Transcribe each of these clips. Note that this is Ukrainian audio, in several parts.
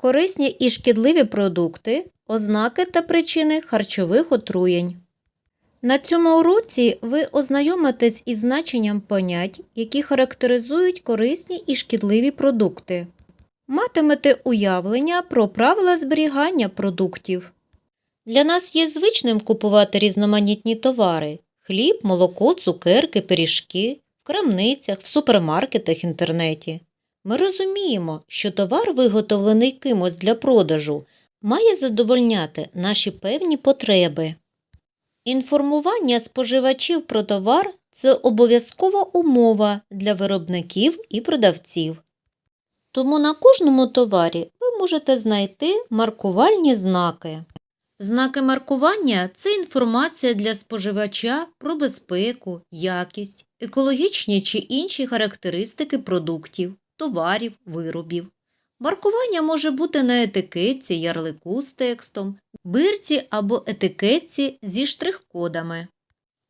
Корисні і шкідливі продукти, ознаки та причини харчових отруєнь. На цьому уроці ви ознайомитесь із значенням понять, які характеризують корисні і шкідливі продукти. Матимете уявлення про правила зберігання продуктів. Для нас є звичним купувати різноманітні товари хліб, молоко, цукерки, пиріжки в крамницях, в супермаркетах, інтернеті. Ми розуміємо, що товар, виготовлений кимось для продажу, має задовольняти наші певні потреби. Інформування споживачів про товар це обов'язкова умова для виробників і продавців. Тому на кожному товарі ви можете знайти маркувальні знаки. Знаки маркування це інформація для споживача про безпеку, якість, екологічні чи інші характеристики продуктів, товарів, виробів. Маркування може бути на етикетці, ярлику з текстом, бирці або етикетці зі штрих-кодами.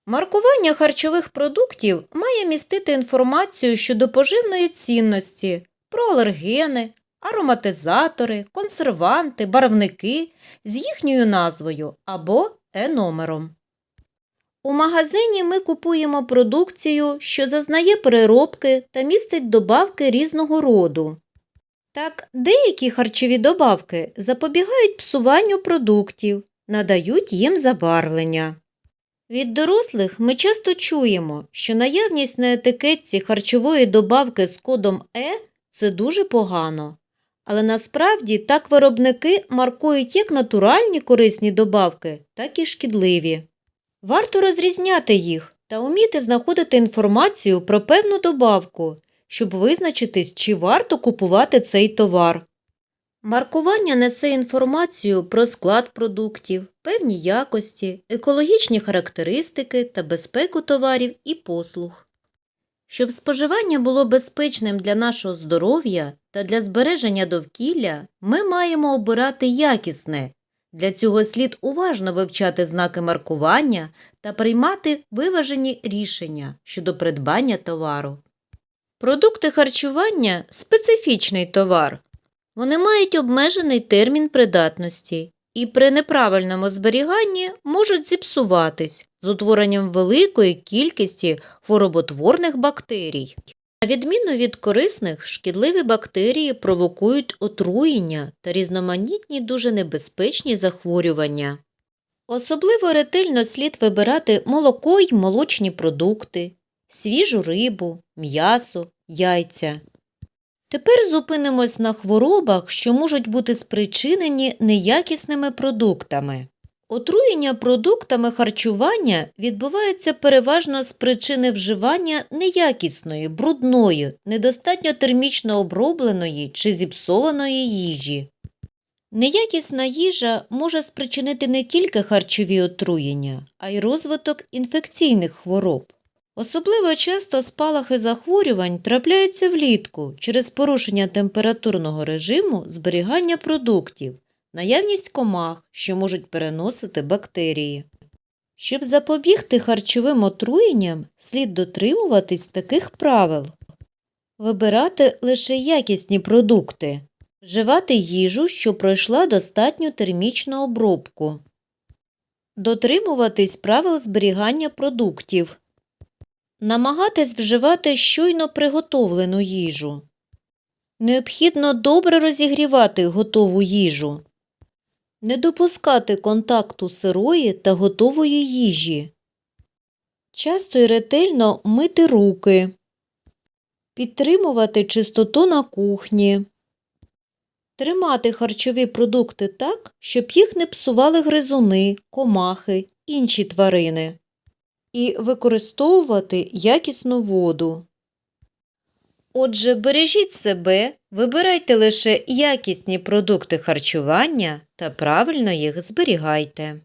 Маркування харчових продуктів має містити інформацію щодо поживної цінності, про алергени, ароматизатори, консерванти, барвники з їхньою назвою або е-номером. У магазині ми купуємо продукцію, що зазнає переробки та містить добавки різного роду. Так, деякі харчові добавки запобігають псуванню продуктів, надають їм забарвлення. Від дорослих ми часто чуємо, що наявність на етикетці харчової добавки з кодом Е це дуже погано. Але насправді так виробники маркують як натуральні корисні добавки, так і шкідливі. Варто розрізняти їх та уміти знаходити інформацію про певну добавку, щоб визначитись, чи варто купувати цей товар. Маркування несе інформацію про склад продуктів, певні якості, екологічні характеристики та безпеку товарів і послуг. Щоб споживання було безпечним для нашого здоров'я та для збереження довкілля, ми маємо обирати якісне. Для цього слід уважно вивчати знаки маркування та приймати виважені рішення щодо придбання товару. Продукти харчування специфічний товар. Вони мають обмежений термін придатності і при неправильному зберіганні можуть зіпсуватись з утворенням великої кількості хвороботворних бактерій. На відміну від корисних, шкідливі бактерії провокують отруєння та різноманітні дуже небезпечні захворювання. Особливо ретельно слід вибирати молоко й молочні продукти, свіжу рибу, м'ясо, яйця. Тепер зупинимось на хворобах, що можуть бути спричинені неякісними продуктами. Отруєння продуктами харчування відбувається переважно з причини вживання неякісної, брудної, недостатньо термічно обробленої чи зіпсованої їжі. Неякісна їжа може спричинити не тільки харчові отруєння, а й розвиток інфекційних хвороб. Особливо часто спалахи захворювань трапляються влітку через порушення температурного режиму зберігання продуктів, наявність комах, що можуть переносити бактерії. Щоб запобігти харчовим отруєнням, слід дотримуватись таких правил. Вибирати лише якісні продукти, вживати їжу, що пройшла достатню термічну обробку, дотримуватись правил зберігання продуктів. Намагатись вживати щойно приготовлену їжу. Необхідно добре розігрівати готову їжу. Не допускати контакту сирої та готової їжі. Часто і ретельно мити руки. Підтримувати чистоту на кухні. Тримати харчові продукти так, щоб їх не псували гризуни, комахи, інші тварини і використовувати якісну воду. Отже, бережіть себе, вибирайте лише якісні продукти харчування та правильно їх зберігайте.